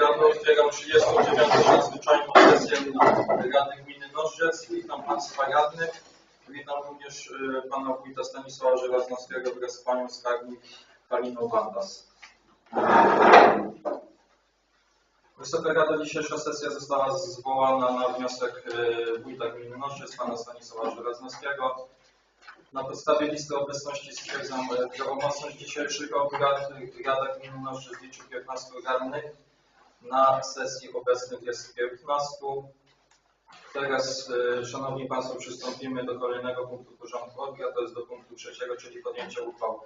Rado otwieram 39. nadzwyczajną sesję Rady Gminy Nożrzec. Witam Państwa radnych. Witam również e, Pana Wójta Stanisława Żelaznowskiego wraz z Panią Skarbnik Kaliną Wandas. Wysoka Rado, dzisiejsza sesja została zwołana na wniosek e, Wójta Gminy Nożrzec, Pana Stanisława Żelaznowskiego. Na podstawie listy obecności stwierdzam e, prawomocność dzisiejszych obrad. Rada Gminy Nożrzec liczy 15 radnych. Na sesji obecnych jest 15. Teraz, e, Szanowni Państwo, przystąpimy do kolejnego punktu porządku obrad, to jest do punktu trzeciego, czyli podjęcie uchwał.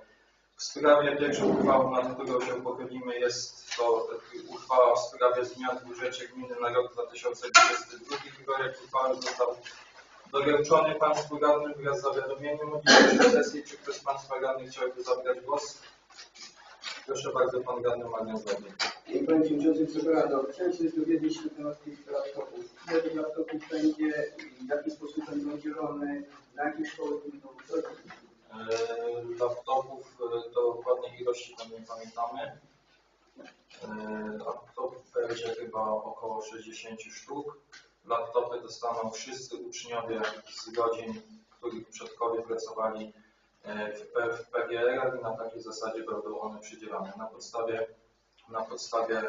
W sprawie pierwszą uchwałą, nad którą się pochylimy, jest to e, uchwała w sprawie zmian w budżecie gminy na rok 2022. Projekt uchwały został doręczony Państwu radnym wraz z zawiadomieniem o sesji. Czy ktoś z Państwa radnych chciałby zabrać głos? Proszę bardzo, Pan Radny Marian Złodnik. Panie Przewodniczący, przepraszam, chciałem się dowiedzieć na temat tych laptopów. Ile tych laptopów będzie, w jaki sposób będą dzielone, na jakie szkoły będą co- E, Laptopów e, do dokładnej ilości tam nie pamiętamy. Laptopów będzie chyba około 60 sztuk. Laptopy dostaną wszyscy uczniowie z godzin, których przodkowie pracowali e, w, w PGR-ach i na takiej zasadzie będą one przydzielane. Na podstawie, na podstawie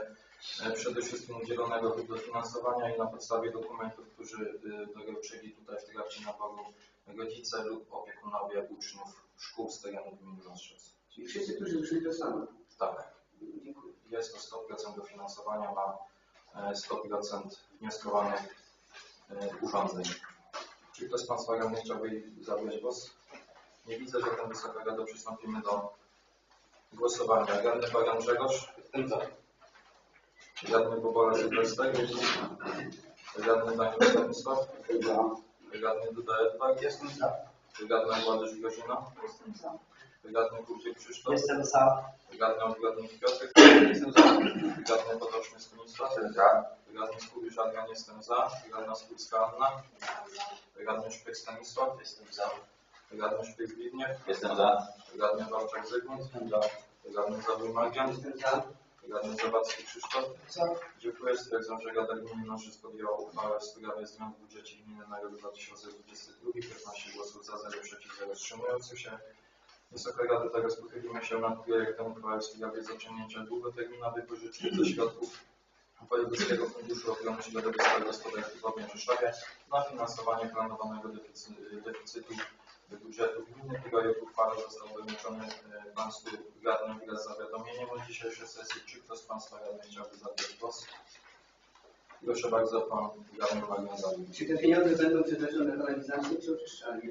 e, przede wszystkim udzielonego dofinansowania i na podstawie dokumentów, którzy e, doręczyli tutaj w trakcie naboru rodzice lub opiekunowie uczniów szkół z terenu gminy Nostrzyc. Czyli wszyscy, którzy zgłosili to samo. Tak, Dziękuję. jest to 100% dofinansowania na e, 100% wnioskowanych e, urządzeń. Czy ktoś z Państwa radnych chciałby zabrać głos? Nie widzę, że ten Wysoka Rada przystąpimy do głosowania. Radny Barian Grzegorz? Jestem za. Radny Bobola Sylwester? Radny Daniel Stanisław? Za. Radny Duda Edward? Jestem za. Radna Władysław Grażyna? Jestem za. Radny Kurczyk Krzysztof? Jestem za. Radny Odgradnik Piotr? Jestem za. Radny Potoczny Stanisław? za. Radny Skubisz Adrian jestem za. Radna Skórska Anna? Radny Szpyk Stanisław? Jestem za. Radny Szpyk Zbigniew? Jestem za. Radny Walczak Zygmunt? Jestem za. Radny Zabój Marian? Jestem za. Radny Zawadzki Krzysztof? Za. Dziękuję. Stwierdzam, że Rada Gminy Nożyc podjęła uchwałę w sprawie zmian w budżecie gminy na rok 2022. 15 głosów za, 0 przeciw, 0 wstrzymujących się. Wysoka Rada, teraz pochylimy się nad projektem uchwały w sprawie zaciągnięcia długoterminowych pożyczek ze środków Wojewódzkiego Funduszu Ochrony Środowiska i Gospodarki w Rzeszowie na finansowanie planowanego deficy- deficytu budżetu gminy. Projekt uchwały został doręczony e, Państwu radnym wraz z zawiadomieniem o dzisiejszej sesji. Czy ktoś z Państwa radnych chciałby zabrać głos? Proszę bardzo, Pan Radny Zawin. Czy te pieniądze będą przeznaczone na realizację czy oczyszczanie?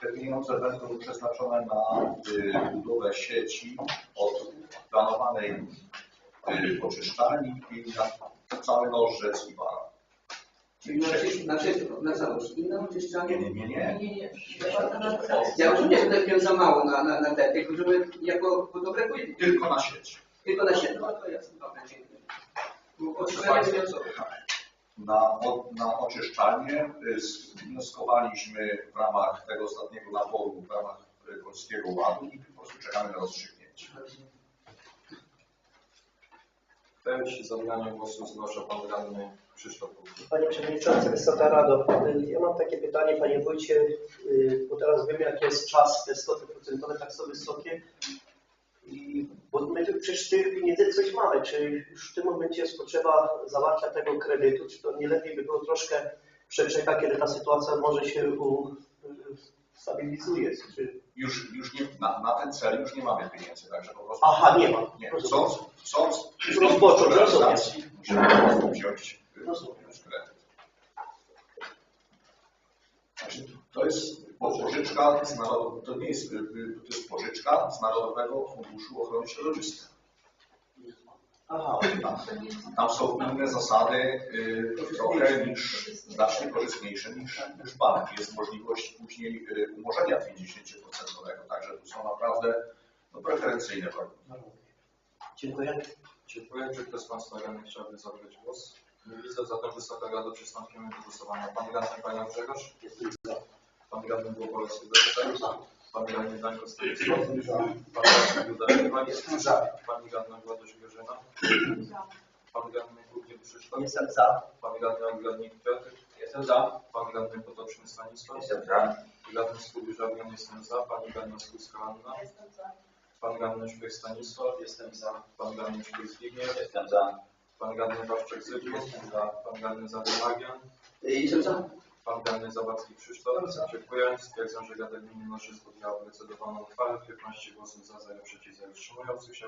Te pieniądze będą przeznaczone na y, budowę sieci od planowanej y, oczyszczalni i na cały nożrzec i bar. Czyli na, na na całość. I na oczyszczanie? Nie, nie, nie, nie. Ja rozumiem, że to jest za mało na, na, na te, tylko żeby jako, bo to brakuje Tylko na sieć. tylko na siedem. No to jasne, dobra, dziękuję. Na, na oczyszczalnię y, wnioskowaliśmy w ramach tego ostatniego naboru, w ramach y, Polskiego Ładu i po prostu czekamy na rozstrzygnięcie. Teraz zabranie głosu zgłasza Pan Radny Krzysztof. Panie Przewodniczący, Wysoka Rado, ja mam takie pytanie, Panie Wójcie, y, bo teraz wiemy, jaki jest czas, te stopy procentowe tak są wysokie. I, bo my tu przecież tych pieniędzy coś mamy, czy już w tym momencie jest potrzeba zawarcia tego kredytu, czy to nie lepiej by było troszkę przeczekać, kiedy ta sytuacja może się u, y, stabilizuje, czy... Już, już nie, na, na ten cel już nie mamy pieniędzy, także po prostu. Aha, nie ma. Nie, chcąc, chcąc Rozpocząć, realizacji, musimy po prostu wziąć, Rozumiem. wziąć kredyt. Znaczy, to jest pożyczka z narodowego, to nie jest, y, y, to jest pożyczka z Narodowego Funduszu Ochrony Środowiska. Aha, Tam, tam są inne zasady, y, trochę niż, znacznie korzystniejsze niż, niż bank. Jest możliwość później y, umorzenia 50%, także tu są naprawdę no, preferencyjne warunki. dziękuję. Dziękuję. Czy ktoś z Państwa chciałby zabrać głos? Nie widzę, zatem Wysoka Rado przystąpimy do głosowania. Pan Radny Panią Grzegorz? Jestem za. Pan Radny Błogola Sylwester? Pan Radny Danko Stanisław? Pan Radny Duda Ewa? Jestem za. Pani Radna Władysław Grażyna? Pan Jestem za. Pan radny Ogrodnik Piotr. Jestem za. Pan radny Potoczny Stanisław. Jestem za. Radny Skubisz Adrian. Jestem za. Pani radna Skórska Anna. Jestem za. Pan radny Szpych Stanisław. Jestem za. Pan radny Szpych Zbigniew. Jestem za. Pan radny Wawczek Zygmunt. Pan radny Zawy Marian. Jestem za. Pan radny Zawadzki Krzysztof. Dziękuję. Stwierdzam, że Rada Gminy Noszy podjęła procedowaną uchwałę. 15 głosów za, 0 przeciw, 0 wstrzymujących się.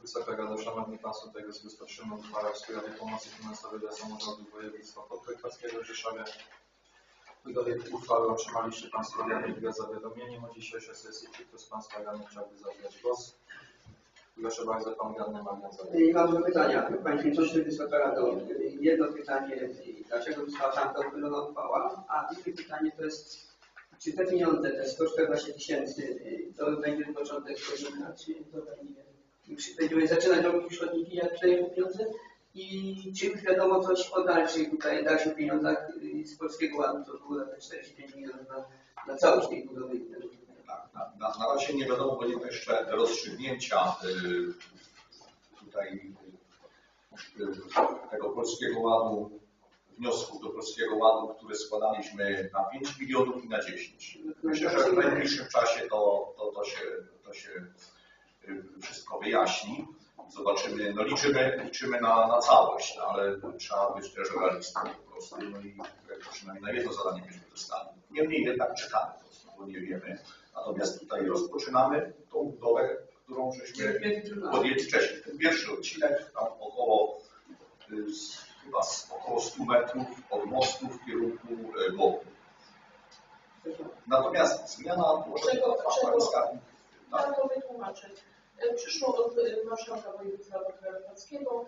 Wysoka Rado, Szanowni Państwo, teraz rozpatrzymy uchwałę w sprawie pomocy finansowej dla samorządu województwa podkarpackiego w Rzeszowie. Projekt uchwały otrzymaliście Państwo radni z zawiadomieniem o dzisiejszej sesji. Czy ktoś z Państwa radnych chciałby zabrać głos? Proszę bardzo, Pan radny Marian. I mam dwa pytania. Panie Przewodniczący, Wysoka Rado. Jedno pytanie, dlaczego została tamta uchylona uchwała? A drugie pytanie to jest, czy te pieniądze, te 114 tysięcy, to będzie początek chodnika, czy to będzie, będziemy zaczynać robić chodniki, jak przejmą pieniądze? I czy wiadomo coś o dalszych tutaj, dalszych pieniądzach y, z Polskiego Ładu, to było te 45 milionów na, na całość tej budowy. Tak, na, na, na razie nie wiadomo, bo nie ma jeszcze rozstrzygnięcia y, tutaj y, tego Polskiego Ładu, wniosków do Polskiego Ładu, które składaliśmy na 5 milionów i na 10. Myślę, że w najbliższym czasie to, to, to się, to się y, wszystko wyjaśni. Zobaczymy, no liczymy, liczymy na, na całość, no ale trzeba być też realistą po prostu, no i przynajmniej na jedno zadanie byśmy dostali. Niemniej jednak czekamy, bo nie wiemy. Natomiast tutaj rozpoczynamy tą budowę, którą żeśmy podjęli wcześniej. Ten pierwszy odcinek, tam około, y, chyba z około 100 metrów od mostu w kierunku y, Bogu. Natomiast zmiana Czego- czego- tak, to wytłumaczę. E, Przyszło od e, marszałka województwa podkarpackiego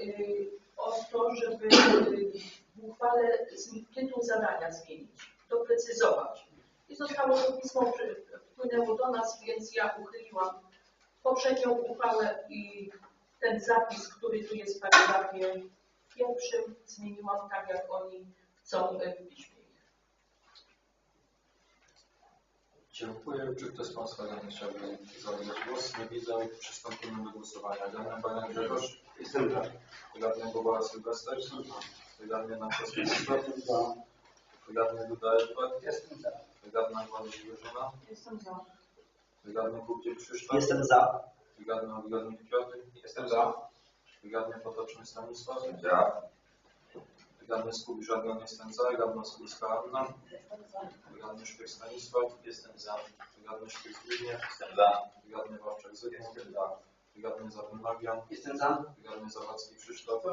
e, o to, żeby e, w uchwale tytuł zadania zmienić, doprecyzować. I zostało to pismo, wpłynęło do nas, więc ja uchyliłam poprzednią uchwałę i ten zapis, który tu jest w paragrafie pierwszym, zmieniłam tak, jak oni chcą e, w piśmie. Dziękuję. Czy ktoś z Państwa radnych chciałby zabrać głos? Nie widzę. Przystąpimy do głosowania. Radny Baniak Grzegorz. Jestem za. Radny Boboła Sylwester. Radny Nankowski Krzysztof. Radny Duda Edward. Jestem za. Radna Władysław Grażyna. Jestem za. Radny Kubdziek Krzysztof. Jestem za. Radny Ogrodnik Piotr. Jestem za. Radny Potoczny Stanisław. Za. Radny Skubisz Adrian. Jestem za. Radna Skórska Anna. Radny Szpych Stanisław. Jestem za. Radny Szpych Zbigniew. Jestem za. Radny Wawczak Zygmunt. Radny Zawin Marian. Jestem za. Radny Zawadzki Krzysztof.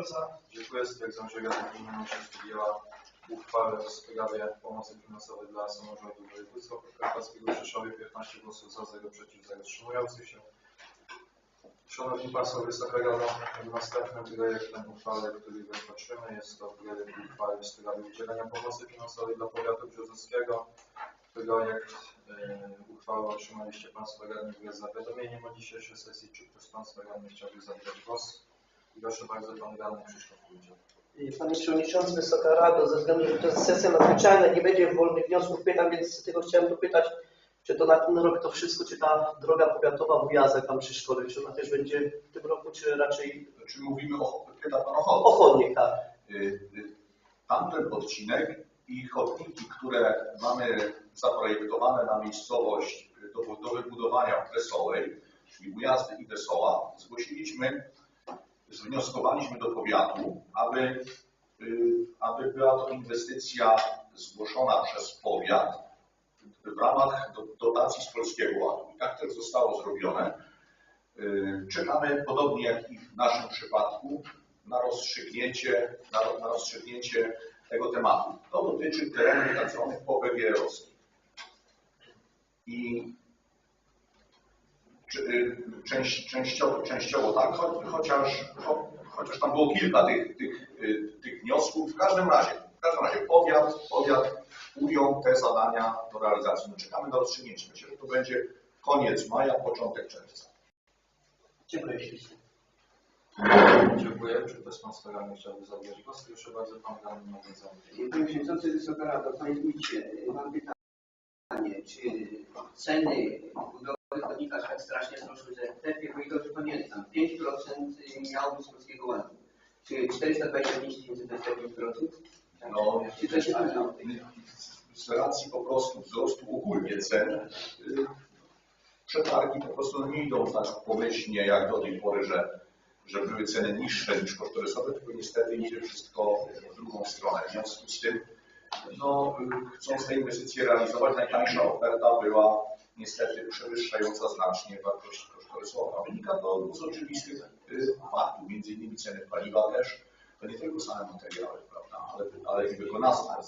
Dziękuję. Stwierdzam, że Rada Gminy Noszy uchwałę w sprawie pomocy finansowej dla samorządu województwa podkarpackiego w Rzeszowie. 15 głosów za, 0 przeciw, 0 wstrzymujących się. Szanowni Państwo, Wysoka Rado, następnym projektem uchwały, który rozpatrzymy, jest to projekt uchwały w sprawie udzielenia pomocy finansowej dla powiatu brzozowskiego. Projekt e, uchwały otrzymaliście Państwo radni wraz z zawiadomieniem o dzisiejszej sesji. Czy ktoś z Państwa radnych chciałby zabrać głos? Proszę bardzo, Pan Radny Krzysztof Kujdzie. Panie Przewodniczący, Wysoka Rado, ze względu, że to jest sesja nadzwyczajna, nie będzie wolnych wniosków, pytań, więc z tego chciałem dopytać, czy to na ten rok to wszystko, czy ta droga powiatowa w Jazek tam przy szkole, czy ona też będzie w tym roku, czy raczej Czy mówimy o, pyta Pan o chodnik? o chodnik, tak? Y, y, Tamten odcinek i chodniki, które mamy zaprojektowane na miejscowość do, do wybudowania Wesołej, czyli Ujazdy i Wesoła, zgłosiliśmy, zwnioskowaliśmy do powiatu, aby, y, aby była to inwestycja zgłoszona przez powiat w ramach do, dotacji z Polskiego Ładu. I tak też zostało zrobione. Y, Czekamy, podobnie jak i w naszym przypadku, na rozstrzygnięcie, na, na rozstrzygnięcie tego tematu. To dotyczy terenów tak zwanych popegeerowskich. I część, częściowo, częściowo tak, cho, chociaż, cho, chociaż tam było kilka tych, tych, y, tych wniosków. W każdym razie, w każdym razie powiat, powiat ujął te zadania do realizacji. No, czekamy na rozstrzygnięcie. Myślę, że to będzie koniec maja, początek czerwca. Dziękuję ślicznie. Dziękuję. Czy ktoś z Państwa radnych chciałby zabrać głos? Proszę bardzo, Pan Radny Zawadzki. Panie Przewodniczący, Wysoka Rado, Panie Wójcie, mam pytanie, czy ceny budowy aż tak strasznie wzrosły, że lepiej, bo i dobrze pamiętam, 5% miało być z Polskiego Ładu. Czy 425 tysięcy to jest taki procent? No, Czy to się z racji po prostu wzrostu ogólnie cen, y, przetargi po prostu nie idą tak pomyślnie jak do tej pory, że, że były ceny niższe niż kosztorysowe, tylko niestety idzie wszystko w drugą stronę. W związku z tym, no, chcąc te inwestycje realizować, najtańsza oferta była niestety przewyższająca znacznie wartość kosztorysową. Wynika to z oczywistych y, faktów, między innymi ceny paliwa też, to nie tylko same materiały, prawda, ale, ale i wykonawstwo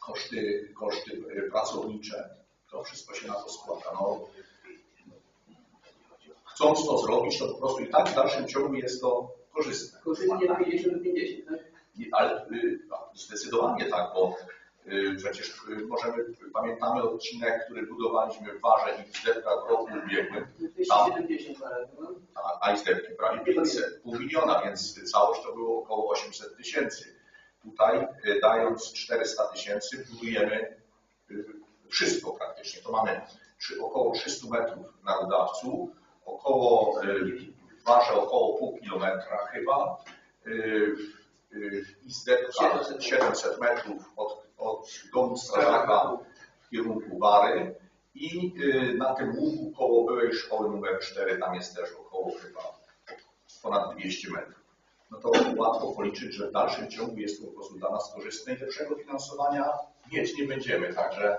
koszty, koszty y, pracownicze, to wszystko się na to składa. No, chcąc to zrobić, to po prostu i tak w dalszym ciągu jest to korzystne. Korzystnie 50 do 50, tak? Ale y, no, zdecydowanie tak, bo przecież możemy, pamiętamy odcinek, który budowaliśmy w Warze i w Zdepkach w roku ubiegłym, 270 parę, no. a, a i Zdepki prawie 500, pół miliona, więc całość to było około 800 tysięcy. Tutaj y, dając 400 tysięcy budujemy y, wszystko praktycznie. To mamy około 300 metrów na rudawcu, około y, w Warze około pół kilometra chyba, y, y, i Zdepka 700 700 metrów od, od domu strażaka w kierunku Wary i y, na tym łuku koło byłej szkoły numer 4, tam jest też około chyba ponad 200 metrów. No to łatwo policzyć, że w dalszym ciągu jest to po prostu dla nas korzystne i lepszego finansowania mieć nie będziemy. Także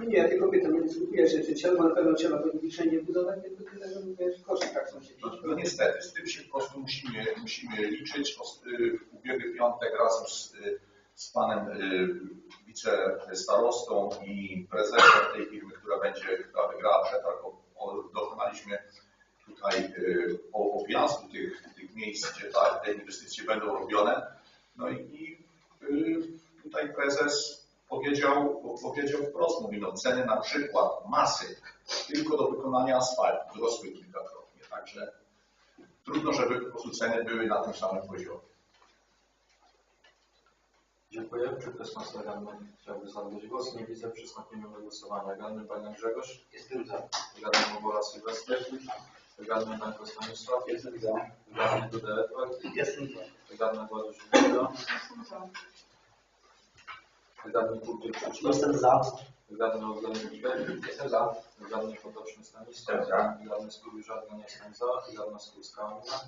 Nie, nie, tylko pytam, że czy trzeba, na pewno trzeba wszędzie budować, tylko tyle, że że koszty tak są się no, no niestety, z tym się po prostu musimy, musimy liczyć. Y, W ubiegły piątek razem z, y, z panem y, wicestarostą i prezesem tej firmy, która będzie, która wygrała przetarg, dokonaliśmy tutaj y, objazdu tych, tych miejsc, gdzie ta, te inwestycje będą robione. No i, i y, tutaj prezes powiedział, powiedział wprost, mówi, no ceny na przykład masy tylko do wykonania asfaltu wzrosły kilkakrotnie. Także trudno, żeby po prostu ceny były na tym samym poziomie. Dziękuję. Czy ktoś z Państwa radnych chciałby zabrać głos? Nie widzę. Przystąpimy do głosowania. Radny Panian Grzegorz. Jestem za. Radny Mobola Sylwester. Radny Danko Stanisław. Jestem za. Radny Duda Edward. Jestem za. Radny Władysław Żywioła. Radny Kultur Krzysztof. Jestem za. Radny Oględnik Szwed. Jestem za. Radny Potoczny Stanisław. Radny Skóry Żadna nie jestem za. Radna Skórska Anna.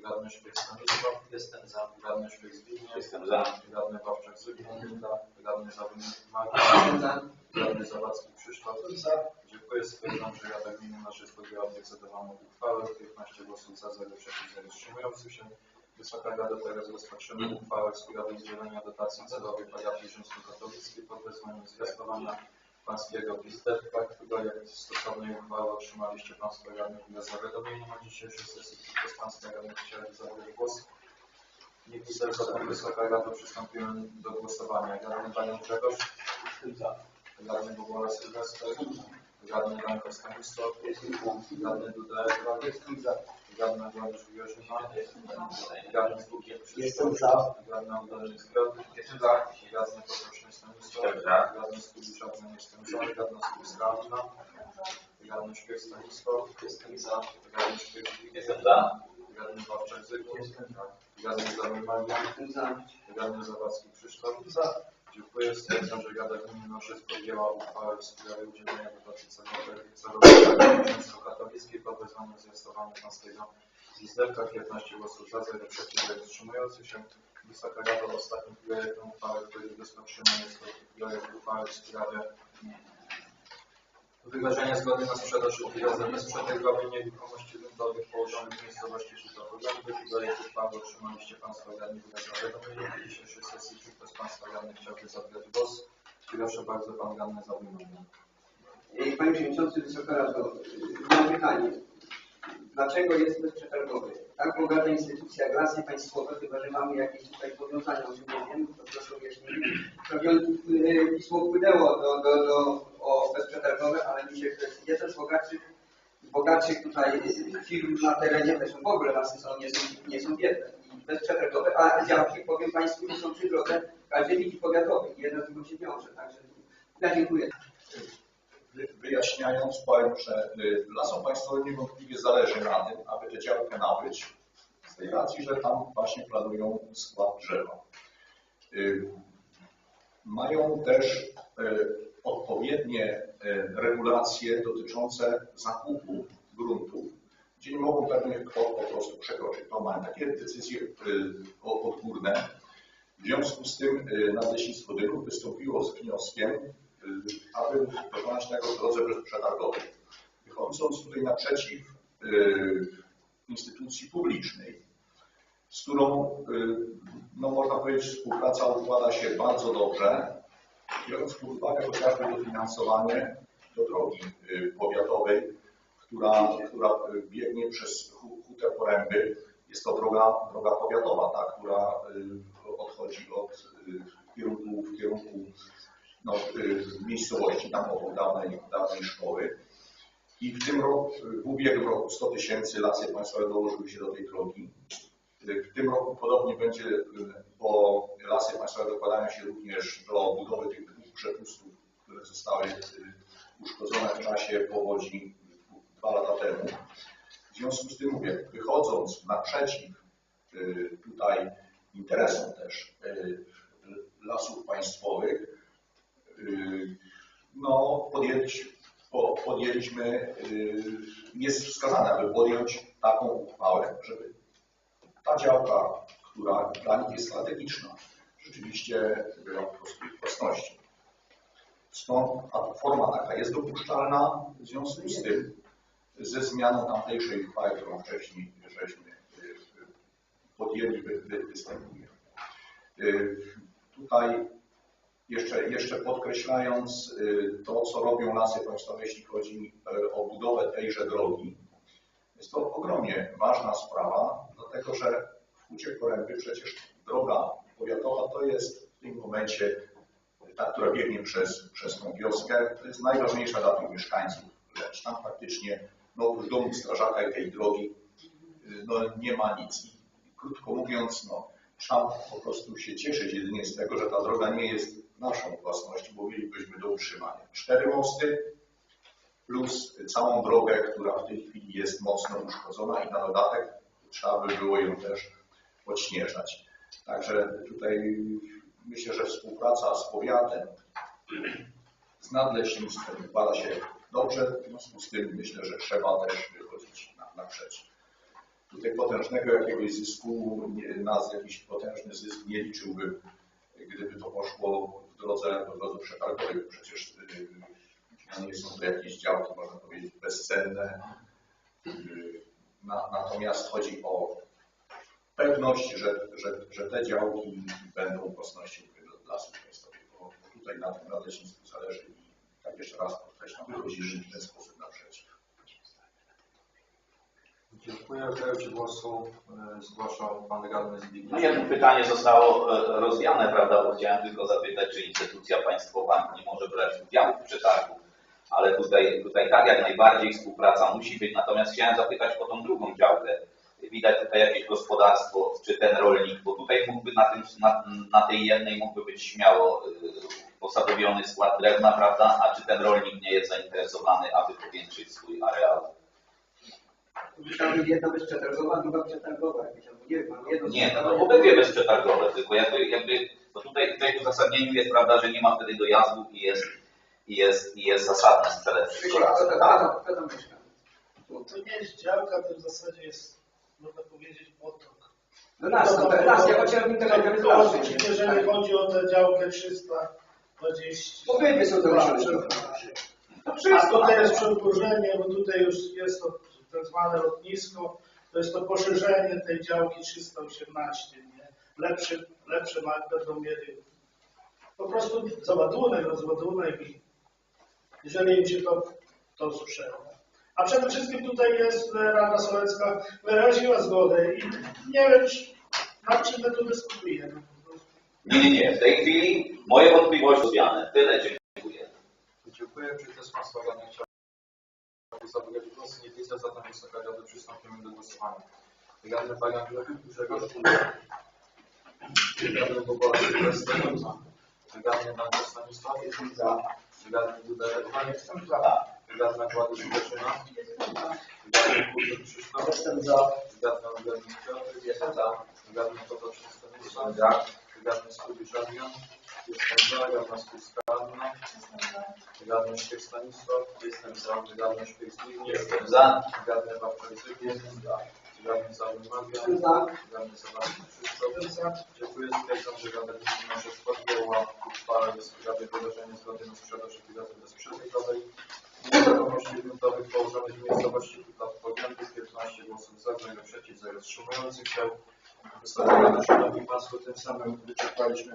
Radny Szpieg Stanisław. Jestem za. Radny Szpieg Zbigniew. Jestem za. Radny Wawczak Zygmunt. Radny Zawodnik Marek. Radny Zawadzki Krzysztof. Dziękuję. Stwierdzam, że Rada Gminy Narzyc podjęła zdecydowaną uchwałę. 15 głosów za, 0 przeciw, 0 wstrzymujących się. Wysoka Rada teraz rozpatrzymy uchwałę w sprawie udzielenia dotacji celowej parafii rzymskokatolickiej pod wezwaniem zwiastowania pańskiego w Listerkach. Projekt stosownej uchwały otrzymaliście Państwo radni wraz z zawiadomieniem na dzisiejszej sesji. Kto z Państwa radnych chciałby zabrać głos? Nie widzę, zatem Wysoka Rada przystąpimy do głosowania. Radny Panią Grzegorz. Radny Bobola Sylwester. Radny Danko Stanisław. Radny Duda Edward. Radna Władysław Jożyna. Radny Zbógiel Jestem za. Radny Oddolny Zgrod. Jestem za. Radny Potoczny Stanisław. Radny Żadny Jestem za. Radna Skórska Anna. Radny Szpieg Stanisław. Jestem za. Radny Szpieg Jestem za. Radny Wawczak Zygmunt. Jestem za. Radny Marian. Jestem za. Radny Zawadzki Krzysztof. Za. Dziękuję. Stwierdzam, że Rada Gminy Noszy podjęła uchwałę w sprawie udzielenia dotacji celowej celowej rzymskokatolickiej pod wezwaniem zwiastowania pańskiego z Izdewka 15 głosów za, 0 przeciw, 0 wstrzymujących się. Wysoka Rada ostatnim projektem uchwały, który rozpatrzymy jest to projekt uchwały w sprawie wyrażenia zgody na sprzedaż lub jazdę bezprzetargowej nieruchomości gruntowych położonych w miejscowości Żółtopoglądy. Projekt uchwały otrzymaliście Państwo radni zawiadomieniem na dzisiejszej sesji. Czy ktoś z Państwa radnych chciałby zabrać głos? Proszę bardzo, Pan Radny Zawiniony. Ej, Panie Przewodniczący, Wysoka Rado, mam pytanie. Dlaczego jest bezprzetargowy? Tak bogata instytucja Lasy Państwowe, chyba że mamy jakieś tutaj powiązania, o czym nie wiem, to proszę. Prawie y, pismo wpłynęło do, do, do, o bezprzetargowe, ale mi się jeden z bogatszych, bogatszych tutaj firm na terenie, zresztą w ogóle lasy są, nie są, nie są biedne. I bezprzetargowe, a działki, powiem Państwu, są przy drodze każdej linii powiatowej. Jedno z drugim się wiąże, także ja dziękuję. Wy- Wyjaśniając, powiem, że y, Lasom Państwowym niewątpliwie zależy na tym, aby tę działkę nabyć. tej racji, że tam właśnie planują skład drzewa. Y, Mają też y, odpowiednie regulacje dotyczące zakupu gruntów, gdzie nie mogą pewnych kwot po prostu przekroczyć. To mają takie decyzje odgórne. W związku z tym Nadleśnictwo Dynów wystąpiło z wnioskiem, aby dokonać tego w drodze bezprzetargowej. Wychodząc tutaj naprzeciw y, instytucji publicznej, z którą, y, no można powiedzieć, współpraca układa się bardzo dobrze, biorąc pod uwagę chociażby dofinansowanie do drogi y, powiatowej, która, która y, biegnie przez Hu- Hutę Poręby. Jest to droga, droga powiatowa, ta, która y, odchodzi od y, kierunku, w kierunku no, miejscowości tam obok dawnej, dawnej szkoły. I w tym roku, w ubiegłym roku 100 tysięcy lasy państwowe dołożyły się do tej drogi. W tym roku podobnie będzie, bo lasy państwowe dokładają się również do budowy tych dwóch przepustów, które zostały y, uszkodzone w czasie powodzi dwa lata temu. W związku z tym mówię, wychodząc naprzeciw y, tutaj interesom też y, lasów państwowych, no podjęć, po, podjęliśmy, y, jest wskazane, aby podjąć taką uchwałę, żeby ta działka, która dla nich jest strategiczna, rzeczywiście była po prostu ich własnością. Stąd a forma taka jest dopuszczalna w związku z tym, ze zmianą tamtejszej uchwały, którą wcześniej żeśmy y, y, podjęli, wy, wy, występuje. Y, Tutaj jeszcze, jeszcze podkreślając y, to, co robią lasy państwowe, jeśli chodzi y, o budowę tejże drogi, jest to ogromnie ważna sprawa, dlatego że w Hucie Poręby przecież droga powiatowa to jest w tym momencie ta, która biegnie przez, przez tą wioskę, to jest najważniejsza dla tych mieszkańców rzecz. Tam faktycznie no, oprócz domu strażaka i tej drogi y, no, nie ma nic. I krótko mówiąc, no, trzeba po prostu się cieszyć jedynie z tego, że ta droga nie jest naszą własnością, bo mielibyśmy do utrzymania. Cztery mosty, plus całą drogę, która w tej chwili jest mocno uszkodzona i na dodatek trzeba by było ją też odśnieżać. Także tutaj myślę, że współpraca z powiatem, z nadleśnictwem układa się dobrze, w związku z tym myślę, że trzeba też wychodzić na, naprzeciw. Tutaj potężnego jakiegoś zysku, nas jakiś potężny zysk nie liczyłbym, gdyby to poszło w drodze, w drodze przetargowej, przecież yy, no nie są to jakieś działki, można powiedzieć, bezcenne. Na, natomiast chodzi o pewność, że, że, że te działki będą własnością lasów państwowych, bo tutaj na tym nadleśnictwu zależy i tak jeszcze raz podkreślam, wychodzimy w ten sposób naprzeciw. Dziękuję. Udzielenie głosu y, zgłaszał pan radny Zbigniew. No jedno pytanie zostało e, rozwiane, prawda, bo chciałem tylko zapytać, czy instytucja państwowa nie może brać udziału w przetargu, ale tutaj, tutaj tak jak najbardziej współpraca musi być, natomiast chciałem zapytać o tą drugą działkę. Widać tutaj jakieś gospodarstwo, czy ten rolnik, bo tutaj mógłby na, tym, na, na tej jednej mógłby być śmiało y, posadowiony skład drewna, prawda, a czy ten rolnik nie jest zainteresowany, aby powiększyć swój areał? Myślałem, że jedna bezprzetargowa, druga przetargowa. Nie, wiem, jedno Nie, no to obydwie bezprzetargowe, tylko jakby, jakby bo tutaj, tutaj w uzasadnieniu jest prawda, że nie ma wtedy dojazdu i jest, i jest, i jest kto tam mieszka? To nie jest działka, to w zasadzie jest, można powiedzieć, potok. No las, no, to las, ja chciałem internet To zobaczyć. oczywiście, jeżeli chodzi o tę działkę 320. Obydwie są dołączone. No A wszystko. tutaj jest przedłużenie, bo tutaj już jest to tak zwane lotnisko, to jest to poszerzenie tej działki 318, nie? Lepszy, lepszy mark będą mieli. Po prostu załadunek, rozładunek i jeżeli im się to, to sprzeda. A przede wszystkim tutaj jest e, Rada Sołecka wyraziła zgodę i nie wiem, nad czym my tu dyskutujemy. Nie, nie, nie, w tej chwili moje wątpliwości rozwiane. Tyle, dziękuję. Dziękuję. Czy ktoś z Państwa radnych chciałby zabrać głos? Nie widzę, zatem Wysoka Rado przystąpimy do głosowania. Radny Paniak Grzegorz Kulka. Radny Bobola Sylwester. Radny Dan Stanisław. Radny Duda Radwanek. Radna Kłady Szybeszyna. Radny Kulczyk Krzysztof. Jestem za. Radny Urzędnik Piotr. Jestem za. Radny Potoczny Stanisław. Za. Radny Skubicz Adrian. Jestem za. Radna Skórska Anna. Radny Szczyk Stanisław. Jestem za. Radny Szczyk Zbigniew. Jestem za. Radny Babczak Zbigniew. Radny Zawy Maria. Jestem za. Radny Sebastian Krzysztof. Jestem za. Dziękuję. Stwierdzam, że Rada Gminy Noszów podjęła uchwałę w sprawie wyrażenia zgody na sprzedaż likwidacji bezprzetargowej nieruchomości gruntowych położonych w miejscowości Kuta Pogiętych. 15 głosów za, 0 przeciw, 0 wstrzymujących się. Szanowni Państwo, tym samym wyczerpaliśmy